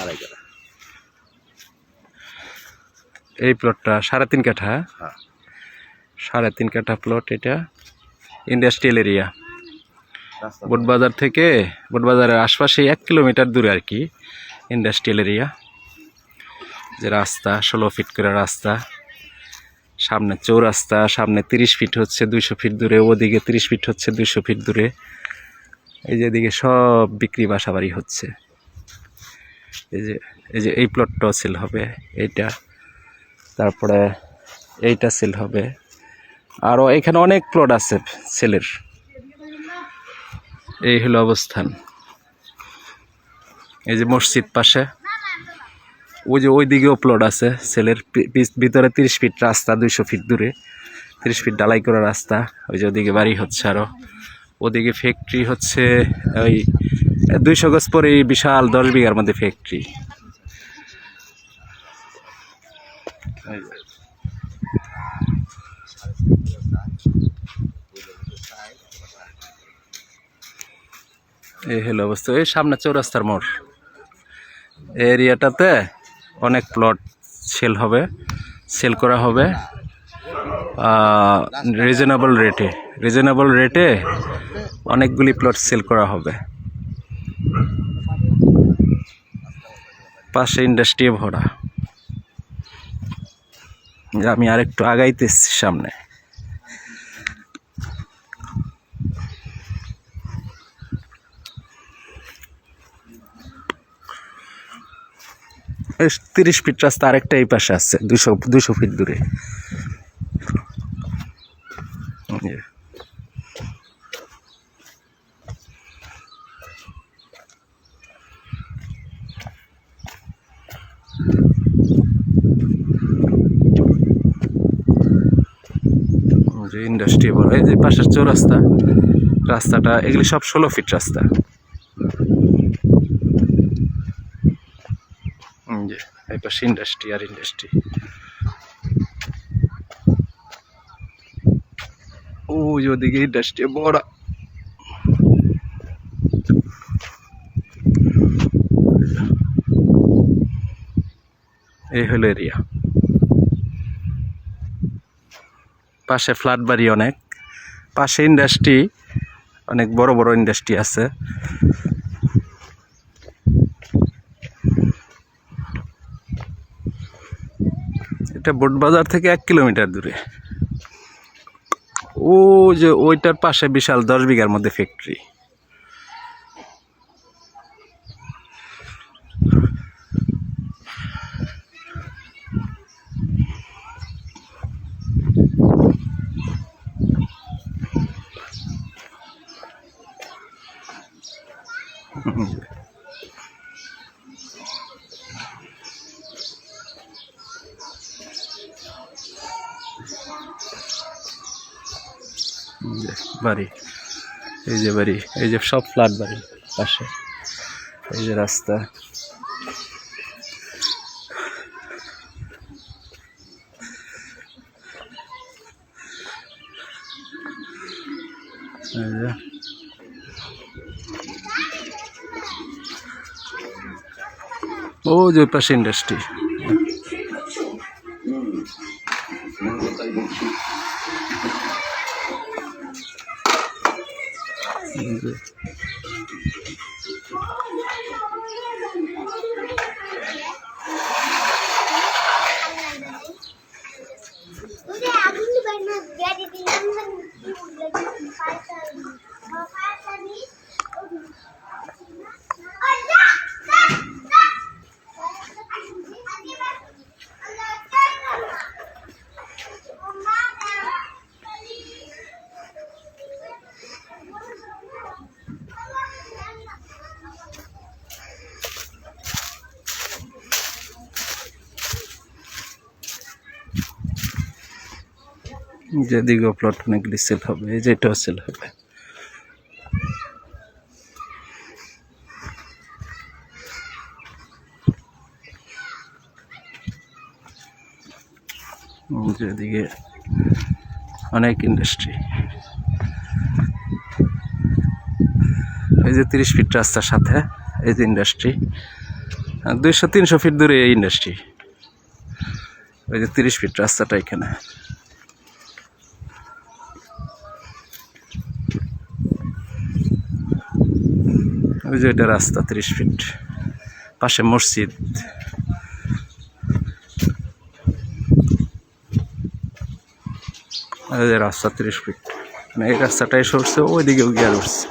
আড়াই কাঠা এই প্লটটা সাড়ে তিন কাঠা। হ্যাঁ। সাড়ে তিন কাঠা প্লট এটা। ইন্ডাস্ট্রিয়াল এরিয়া বোটবাজার থেকে বোটবাজারের আশপাশে এক কিলোমিটার দূরে আর কি ইন্ডাস্ট্রিয়াল এরিয়া যে রাস্তা ষোলো ফিট করে রাস্তা। সামনে চৌরাস্তা সামনে তিরিশ ফিট হচ্ছে দুইশো ফিট দূরে ওদিকে তিরিশ ফিট হচ্ছে দুইশো ফিট দূরে। এই যে এদিকে সব বিক্রি বাসাবাড়ি হচ্ছে। এই যে এই যে এই প্লটটাও সেল হবে, এইটা। তারপরে এইটা সেল হবে। আরও এখানে অনেক প্লট আছে সেলের এই হলো অবস্থান। এই যে মসজিদ পাশে। ওই যে ওই দিকেও প্লট আছে সেলের ভিতরে তিরিশ ফিট রাস্তা, দুইশো ফিট দূরে। তিরিশ ফিট ডালাই করা রাস্তা। ওই যে ওদিকে বাড়ি হচ্ছে আরও ওদিকে ফ্যাক্টরি হচ্ছে ওই দুইশো গজ পরে বিশাল দশ বিঘার মধ্যে ফ্যাক্টরি এই হলো অবস্থা। এই সামনে চৌরাস্তার মোড়। এরিয়াটাতে অনেক প্লট সেল হবে সেল করা হবে। রিজনেবল রেটে রিজনেবল রেটে অনেকগুলি প্লট সেল করা হবে। পাশে ইন্ডাস্ট্রি ভরা। আমি আর আরেকটু আগাইতেছি সামনে। তিরিশ ফিট রাস্তা আরেকটা এই পাশে আছে, দুশো দুশো ফিট দূরে। যে। ইন্ডাস্ট্রি বড় এই যে পাশের চৌরাস্তা রাস্তাটা এগুলি সব ষোলো ফিট রাস্তা। যে এই পাশে ইন্ডাস্ট্রি আর ইন্ডাস্ট্রি ওই ওদিকে ইন্ডাস্ট্রি বড়। এই হলো এরিয়া পাশে ফ্ল্যাট বাড়ি অনেক। পাশে ইন্ডাস্ট্রি অনেক বড় বড় ইন্ডাস্ট্রি আছে। এটা বোটবাজার থেকে এক কিলোমিটার দূরে। ও যে ওইটার পাশে বিশাল দশ বিঘার মধ্যে ফ্যাক্টরি বাড়ি। এই যে বাড়ি এই যে সব ফ্ল্যাট বাড়ি পাশে। এই যে রাস্তা। এই ও যে পাশে ইন্ডাস্ট্রি Thank. যে দীর্ঘ প্লট অনেকগুলি সেল হবে, এই যে এটাও সেল হবে। যেদিকে অনেক ইন্ডাস্ট্রি এই যে তিরিশ ফিট রাস্তার সাথে, এই যে ইন্ডাস্ট্রি দুইশো, তিনশো ফিট দূরে এই ইন্ডাস্ট্রি ওই যে তিরিশ ফিট রাস্তাটা এখানে। ওই যে এটা রাস্তা, তিরিশ ফিট। পাশে মসজিদ। রাস্তা, তিরিশ ফিট। মানে এই রাস্তাটাই সরছে, ওইদিকেও গিয়ে উঠছে।